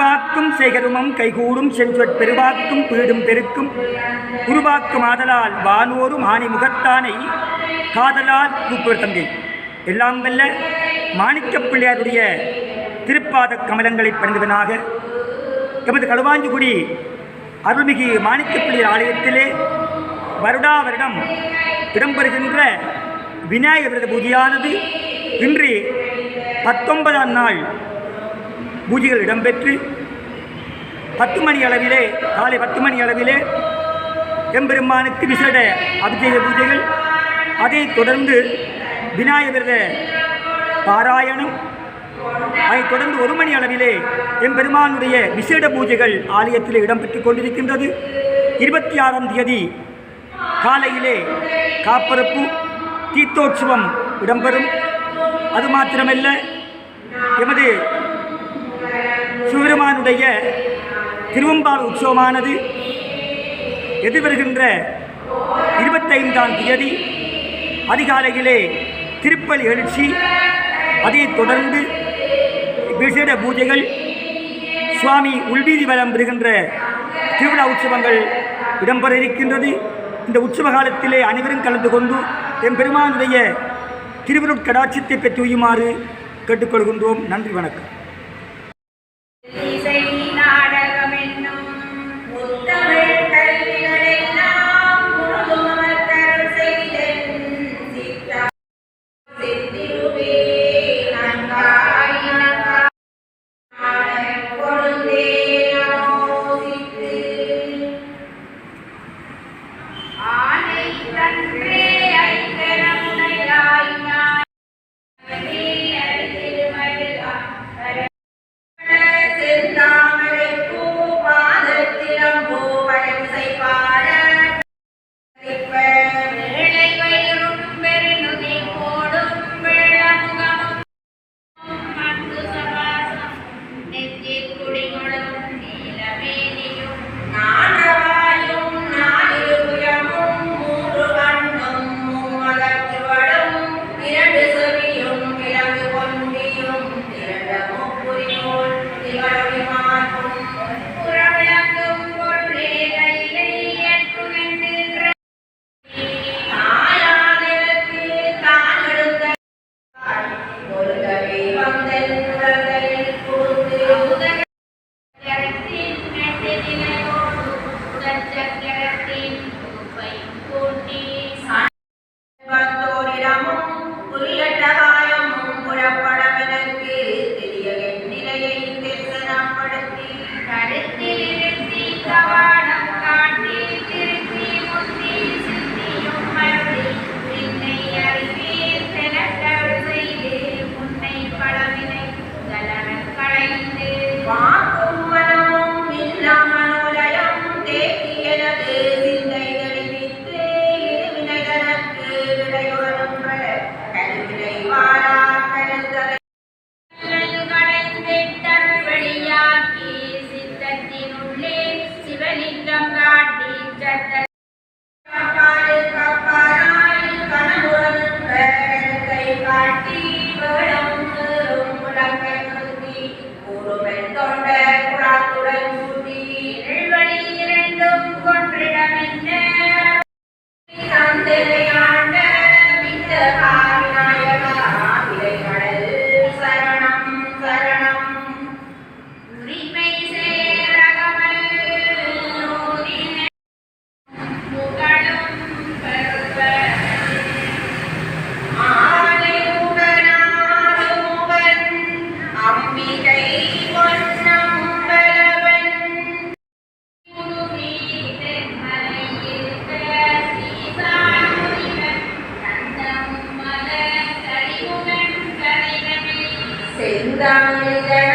திருவாக்கும் சேகருமம் கைகூடும் செஞ்சொற் பெருவாக்கும் பீடும் பெருக்கும். உருவாக்கும் ஆதலால் வானோரும் ஆணி முகத்தானை காதலால் கூப்பிடு தங்கை எல்லாம் வல்ல மாணிக்க பிள்ளையாருடைய திருப்பாத கமலங்களை பணிந்தவனாக எமது களுவாஞ்சிக்குடி அருள்மிகு மாணிக்க பிள்ளையார் ஆலயத்திலே வருடா வருடம் இடம்பெறுகின்ற விநாயகர் விரத பூஜையானது இன்று பத்தொன்பதாம் நாள் பூஜைகள் இடம்பெற்று பத்து மணி அளவிலே காலை பத்து மணி அளவிலே எம்பெருமானுக்கு விசேட அபிஷேக பூஜைகள். அதைத் தொடர்ந்து விநாயகர் விரத பாராயணம். அதைத் தொடர்ந்து ஒரு மணி அளவிலே எம்பெருமானுடைய விசேட பூஜைகள் ஆலயத்தில் இடம்பெற்றுக் கொண்டிருக்கின்றது. இருபத்தி ஆறாம் தேதி காலையிலே காப்பரப்பு தீர்த்தோற்சவம் இடம்பெறும். அது மாத்திரமல்ல எமது சிவபெருமானுடைய திருவம்பால் உற்சவமானது எதிர்வருகின்ற இருபத்தைந்தாம் தேதி அதிகாலையிலே திருப்பலி எழுச்சி அதைத் தொடர்ந்து விசேட பூஜைகள் சுவாமி உள்வீதி வலம் பெறுகின்ற திருவிழா உற்சவங்கள் இடம்பெற இருக்கின்றது. இந்த உற்சவ காலத்திலே அனைவரும் கலந்து கொண்டு என் பெருமானுடைய திருவருட் கடாட்சத்தை பெற்றுயுமாறு கேட்டுக்கொள்கின்றோம். நன்றி வணக்கம். தந்தையாண்ட xịn ra đi ra